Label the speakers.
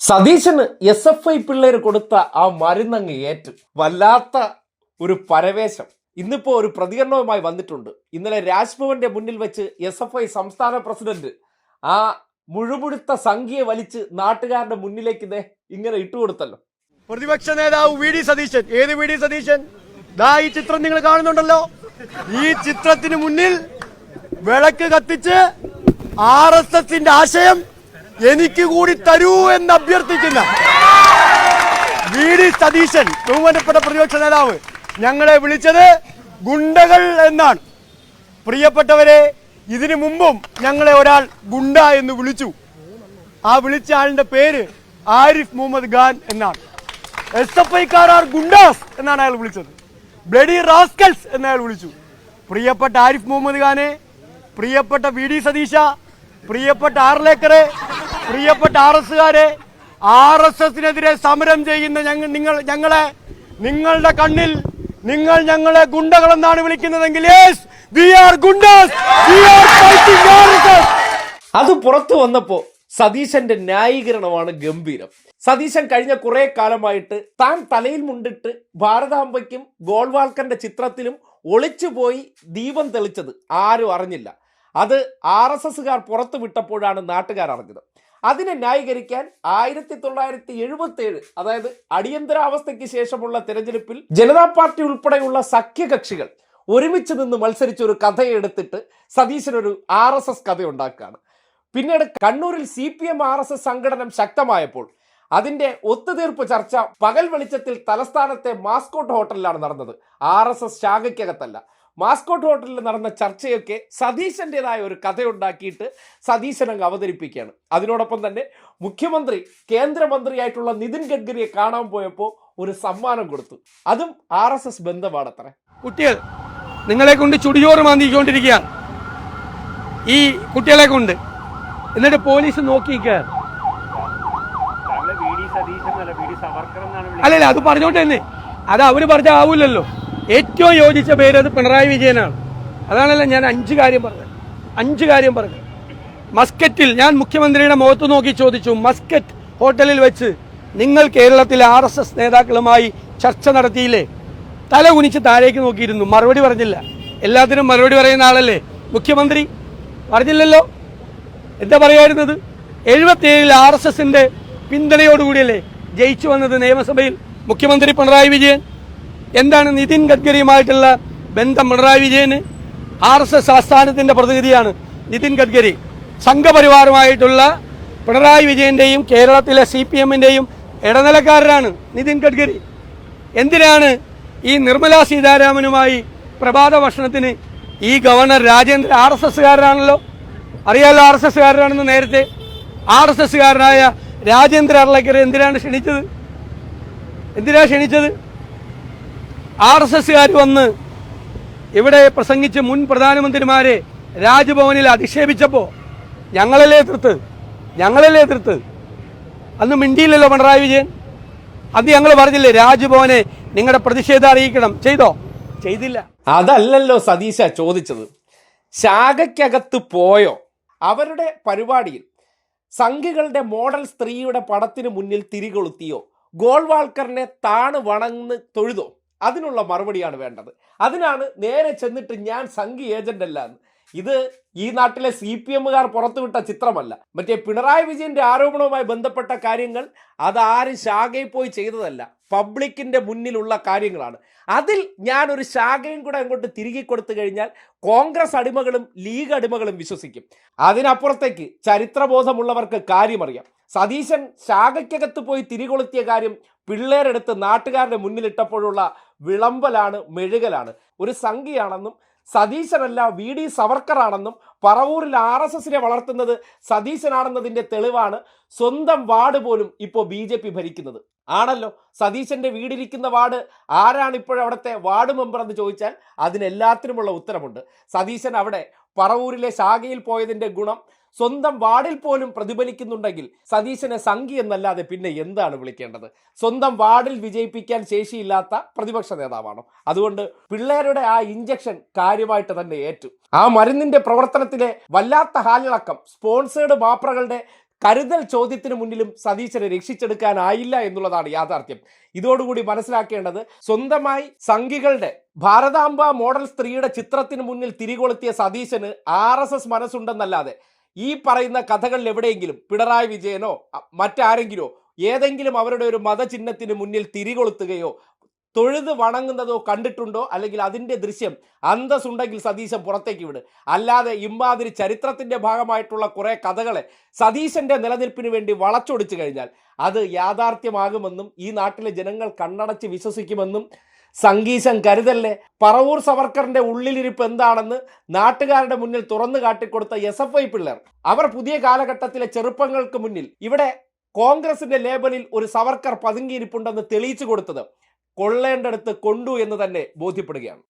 Speaker 1: Satheesan S F I പിള്ളേർ കൊടുത്ത ആ മരുന്നങ്ങ് ഏറ്റു. വല്ലാത്ത ഒരു പരവേശം. ഇന്നിപ്പോ ഒരു പ്രതികരണവുമായി വന്നിട്ടുണ്ട്. ഇന്നലെ രാജ്ഭവന്റെ മുന്നിൽ വെച്ച് എസ് എഫ് ഐ സംസ്ഥാന പ്രസിഡന്റ് ആ മുഴുമുഴുത്ത സംഖ്യയെ വലിച്ച് നാട്ടുകാരുടെ മുന്നിലേക്ക് ദേ ഇങ്ങനെ ഇട്ടുകൊടുത്തല്ലോ
Speaker 2: പ്രതിപക്ഷ നേതാവ് വി ഡി സതീശൻ. ഏത് വി ഡി സതീശൻ? ദാ ഈ ചിത്രം നിങ്ങൾ കാണുന്നുണ്ടല്ലോ. ഈ ചിത്രത്തിന് മുന്നിൽ വിളക്ക് കത്തിച്ച് ആർ എസ് എസിന്റെ ആശയം എനിക്ക് കൂടി തരൂ എന്ന് അഭ്യർത്ഥിക്കുന്ന വി ഡി സതീശൻ ബഹുമാനപ്പെട്ട പ്രതിപക്ഷ നേതാവ്. ഞങ്ങളെ വിളിച്ചത് ഗുണ്ടകൾ എന്നാണ്. പ്രിയപ്പെട്ടവരെ ഇതിനു മുമ്പും ഞങ്ങളെ ഒരാൾ ഗുണ്ട എന്ന് വിളിച്ചു. ആ വിളിച്ച ആളിന്റെ പേര് ആരിഫ് മുഹമ്മദ് ഖാൻ എന്നാണ്. എസ് എഫ് ഐക്കാർ ആർ ഗുണ്ടാസ് എന്നാണ് അയാൾ വിളിച്ചത്. ബ്ലഡി റാസ്കൽസ് എന്ന് അയാൾ വിളിച്ചു. പ്രിയപ്പെട്ട ആരിഫ് മുഹമ്മദ് ഖാനെ പ്രിയപ്പെട്ട വി ഡി സതീശ പ്രിയപ്പെട്ട ആർലേക്കറെ പ്രിയപ്പെട്ട ആർ എസുകാരെ ആർ എസ് എസിനെതിരെ സമരം ചെയ്യുന്ന ഞങ്ങൾ നിങ്ങൾ ഞങ്ങളെ നിങ്ങളുടെ കണ്ണിൽ നിങ്ങൾ ഞങ്ങളെ ഗുണ്ടകളെന്നാണ് വിളിക്കുന്നതെങ്കിൽ
Speaker 1: അത് പുറത്തു വന്നപ്പോ സതീശന്റെ ന്യായീകരണമാണ് ഗംഭീരം. സതീശൻ കഴിഞ്ഞ കുറെ കാലമായിട്ട് താൻ തലയിൽ മുണ്ടിട്ട് ഭാരതാംബയ്ക്കും ഗോൾവാൾക്കറിന്റെ ചിത്രത്തിലും ഒളിച്ചുപോയി ദീപം തെളിച്ചത് ആരും അറിഞ്ഞില്ല. അത് ആർ എസ് എസുകാർ പുറത്തു വിട്ടപ്പോഴാണ് നാട്ടുകാർ അറിഞ്ഞത്. അതിനെ ന്യായീകരിക്കാൻ ആയിരത്തി തൊള്ളായിരത്തി എഴുപത്തി ഏഴ് അതായത് അടിയന്തരാവസ്ഥയ്ക്ക് ശേഷമുള്ള തെരഞ്ഞെടുപ്പിൽ ജനതാ പാർട്ടി ഉൾപ്പെടെയുള്ള സഖ്യകക്ഷികൾ ഒരുമിച്ച് നിന്ന് മത്സരിച്ച ഒരു കഥയെടുത്തിട്ട് സതീശനൊരു ആർ എസ് എസ് കഥ ഉണ്ടാക്കുകയാണ് പിന്നീട് കണ്ണൂരിൽ C P M R S S സംഘടനം ശക്തമായപ്പോൾ അതിന്റെ ഒത്തുതീർപ്പ് ചർച്ച പകൽ വെളിച്ചത്തിൽ തലസ്ഥാനത്തെ മാസ്കോട്ട് ഹോട്ടലിലാണ് നടന്നത്. ആർ എസ് എസ് ശാഖയ്ക്കകത്തല്ല. മാസ്കോട്ട് ഹോട്ടലിൽ നടന്ന ചർച്ചയൊക്കെ സതീശന്റെതായ ഒരു കഥയുണ്ടാക്കിയിട്ട് സതീശൻ അങ്ങ് അവതരിപ്പിക്കുകയാണ്. അതിനോടൊപ്പം തന്നെ മുഖ്യമന്ത്രി കേന്ദ്രമന്ത്രിയായിട്ടുള്ള നിതിൻ ഗഡ്കരിയെ കാണാൻ പോയപ്പോൾ ഒരു സമ്മാനം കൊടുത്തു. അതും ആർ എസ് എസ് ബന്ധമാണത്രേ.
Speaker 2: കുട്ടികൾ നിങ്ങളെ കൊണ്ട് ചുടിയോറ് മാന്തിക്കൊണ്ടിരിക്കുകയാണ്. ഈ കുട്ടികളെ കൊണ്ട്. എന്നിട്ട് പോലീസ് നോക്കി
Speaker 3: താങ്കളെ വി ഡി സതീശൻ എന്നല്ല വി ഡി സവർക്കർ എന്നാണ് വിളിക്കുന്നത്
Speaker 2: അല്ലല്ല അത് പറഞ്ഞോട്ടെ തന്നെ. അത് അവർ പറഞ്ഞ ആവൂലല്ലോ ഏറ്റവും യോജിച്ച പേര് അത് പിണറായി വിജയനാണ്. അതാണല്ലോ ഞാൻ അഞ്ച് കാര്യം പറഞ്ഞത്. അഞ്ച് കാര്യം പറഞ്ഞു മസ്കറ്റിൽ ഞാൻ മുഖ്യമന്ത്രിയുടെ മുഖത്ത് നോക്കി ചോദിച്ചു മസ്കറ്റ് ഹോട്ടലിൽ വെച്ച് നിങ്ങൾ കേരളത്തിലെ ആർ എസ് എസ് നേതാക്കളുമായി ചർച്ച നടത്തിയില്ലേ? തല കുനിച്ച് താഴേക്ക് നോക്കിയിരുന്നു മറുപടി പറഞ്ഞില്ല. എല്ലാത്തിനും മറുപടി പറയുന്ന ആളല്ലേ? മുഖ്യമന്ത്രി പറഞ്ഞില്ലല്ലോ? എന്താ പറയായിരുന്നത്? എഴുപത്തിയേഴിൽ ആർ എസ് എസിന്റെ പിന്തുണയോടുകൂടിയല്ലേ ജയിച്ചു വന്നത് നിയമസഭയിൽ മുഖ്യമന്ത്രി പിണറായി വിജയൻ? എന്താണ് നിതിൻ ഗഡ്കരിയുമായിട്ടുള്ള ബന്ധം പിണറായി വിജയന്? ആർ എസ് എസ് ആസ്ഥാനത്തിന്റെ പ്രതിനിധിയാണ് നിതിൻ ഗഡ്കരി. സംഘപരിവാറുമായിട്ടുള്ള പിണറായി വിജയന്റെയും കേരളത്തിലെ സി പി എമ്മിന്റെയും ഇടനിലക്കാരനാണ് നിതിൻ ഗഡ്കരി. എന്തിനാണ് ഈ നിർമ്മല സീതാരാമനുമായി പ്രഭാത ഭക്ഷണത്തിന് ഈ ഗവർണർ രാജേന്ദ്ര ആർ എസ് എസ്സുകാരനാണല്ലോ? അറിയാലോ ആർ എസ് എസ്സുകാരനാണെന്ന് നേരത്തെ? ആർ എസ് എസ്സുകാരനായ രാജേന്ദ്ര അർളക്കരെ എന്തിനാണ് ക്ഷണിച്ചത്? എന്തിനാണ് ക്ഷണിച്ചത്? ആർ എസ് എസ്സുകാർ വന്ന് ഇവിടെ പ്രസംഗിച്ച് മുൻ പ്രധാനമന്ത്രിമാരെ രാജ്ഭവനിൽ അധിക്ഷേപിച്ചപ്പോൾ ഞങ്ങളല്ലേ എതിർത്ത്? ഞങ്ങളല്ലേ എതിർത്ത്? അന്ന് മിണ്ടിയില്ലല്ലോ പിണറായി വിജയൻ. അന്ന് ഞങ്ങൾ പറഞ്ഞില്ലേ രാജ്ഭവനെ നിങ്ങളുടെ പ്രതിഷേധം അറിയിക്കണം. ചെയ്തോ? ചെയ്തില്ല.
Speaker 1: അതല്ലല്ലോ സതീശ ചോദിച്ചത്. ശാഖയ്ക്കകത്ത് പോയോ? അവരുടെ പരിപാടിയിൽ സംഘികളുടെ മോഡൽ സ്ത്രീയുടെ പടത്തിന് മുന്നിൽ തിരികൊളുത്തിയോ? ഗോൾവാൾക്കറിനെ താണ് വണങ്ങ് തൊഴുതോ? അതിനുള്ള മറുപടിയാണ് വേണ്ടത്. അതിനാണ് നേരെ ചെന്നിട്ട് ഞാൻ സംഘി ഏജന്റ് അല്ല എന്ന്. ഇത് ഈ നാട്ടിലെ സി പി എമ്മുകാർ പുറത്തുവിട്ട ചിത്രമല്ല. മറ്റേ പിണറായി വിജയന്റെ ആരോപണവുമായി ബന്ധപ്പെട്ട കാര്യങ്ങൾ അത് ആരും ശാഖയിൽ പോയി ചെയ്തതല്ല. പബ്ലിക്കിന്റെ മുന്നിലുള്ള കാര്യങ്ങളാണ്. അതിൽ ഞാൻ ഒരു ശാഖയും കൂടെ അങ്ങോട്ട് തിരികെ കൊടുത്തു കഴിഞ്ഞാൽ കോൺഗ്രസ് അടിമകളും ലീഗ് അടിമകളും വിശ്വസിക്കും. അതിനപ്പുറത്തേക്ക് ചരിത്രബോധമുള്ളവർക്ക് കാര്യമറിയാം. സതീശൻ ശാഖയ്ക്കകത്ത് പോയി തിരികൊളുത്തിയ കാര്യം പിള്ളേരെടുത്ത് നാട്ടുകാരുടെ മുന്നിലിട്ടപ്പോഴുള്ള വിളമ്പലാണ് മെഴുകലാണ്. ഒരു സംഖ്യയാണെന്നും സതീശനല്ല വി ഡി സവർക്കറാണെന്നും പറവൂരിൽ ആർ എസ് എസിനെ വളർത്തുന്നത് സതീശനാണെന്നതിന്റെ തെളിവാണ് സ്വന്തം വാർഡ് പോലും ഇപ്പോൾ ബി ജെ പി ഭരിക്കുന്നത്. ആണല്ലോ? സതീശന്റെ വീടിരിക്കുന്ന വാർഡ് ആരാണ് ഇപ്പോഴവിടുത്തെ വാർഡ് മെമ്പർ എന്ന് ചോദിച്ചാൽ അതിനെല്ലാത്തിനുമുള്ള ഉത്തരമുണ്ട്. സതീശൻ അവിടെ പറവൂരിലെ ശാഖയിൽ പോയതിന്റെ ഗുണം സ്വന്തം വാർഡിൽ പോലും പ്രതിഫലിക്കുന്നുണ്ടെങ്കിൽ സതീശനെ സംഘി എന്നല്ലാതെ പിന്നെ എന്താണ് വിളിക്കേണ്ടത്? സ്വന്തം വാർഡിൽ വിജയിപ്പിക്കാൻ ശേഷിയില്ലാത്ത പ്രതിപക്ഷ നേതാവാണോ? അതുകൊണ്ട് പിള്ളേരുടെ ആ ഇഞ്ചക്ഷൻ കാര്യമായിട്ട് തന്നെ ഏറ്റു. ആ മരുന്നിന്റെ പ്രവർത്തനത്തിലെ വല്ലാത്ത ഹാലിളക്കം സ്പോൺസേഡ് മാപ്രകളുടെ കരുതൽ ചോദ്യത്തിന് മുന്നിലും സതീശനെ രക്ഷിച്ചെടുക്കാനായില്ല എന്നുള്ളതാണ് യാഥാർത്ഥ്യം. ഇതോടുകൂടി മനസ്സിലാക്കേണ്ടത് സ്വന്തമായി സംഘികളുടെ ഭാരതാംബ മോഡൽ സ്ത്രീയുടെ ചിത്രത്തിന് മുന്നിൽ തിരികൊളുത്തിയ സതീശന് ആർ മനസ്സുണ്ടെന്നല്ലാതെ ഈ പറയുന്ന കഥകളിൽ എവിടെയെങ്കിലും പിണറായി വിജയനോ മറ്റാരെങ്കിലോ ഏതെങ്കിലും അവരുടെ ഒരു മതചിഹ്നത്തിന് മുന്നിൽ തിരികൊളുത്തുകയോ തൊഴുത് വണങ്ങുന്നതോ കണ്ടിട്ടുണ്ടോ? അല്ലെങ്കിൽ അതിന്റെ ദൃശ്യം അന്തസ്സുണ്ടെങ്കിൽ സതീശൻ പുറത്തേക്ക് വിട്. അല്ലാതെ ഇമ്മാതിരി ചരിത്രത്തിന്റെ ഭാഗമായിട്ടുള്ള കുറേ കഥകളെ സതീശന്റെ നിലനിൽപ്പിന് വേണ്ടി വളച്ചൊടിച്ചു കഴിഞ്ഞാൽ അത് യാഥാർത്ഥ്യമാകുമെന്നും ഈ നാട്ടിലെ ജനങ്ങൾ കണ്ണടച്ച് വിശ്വസിക്കുമെന്നും സംഗീശം കരുതല്ലേ? പറവൂർ സവർക്കറിന്റെ ഉള്ളിലിരിപ്പ് എന്താണെന്ന് നാട്ടുകാരുടെ മുന്നിൽ തുറന്നു കാട്ടിക്കൊടുത്ത എസ് എഫ് ഐ പിള്ളേർ. അവർ പുതിയ കാലഘട്ടത്തിലെ ചെറുപ്പങ്ങൾക്ക് മുന്നിൽ ഇവിടെ കോൺഗ്രസിന്റെ ലേബലിൽ ഒരു സവർക്കർ പതുങ്ങിയിരിപ്പുണ്ടെന്ന് തെളിയിച്ചു കൊടുത്തത് കൊള്ളേണ്ടടുത്ത് കൊണ്ടു എന്ന് തന്നെ ബോധ്യപ്പെടുകയാണ്.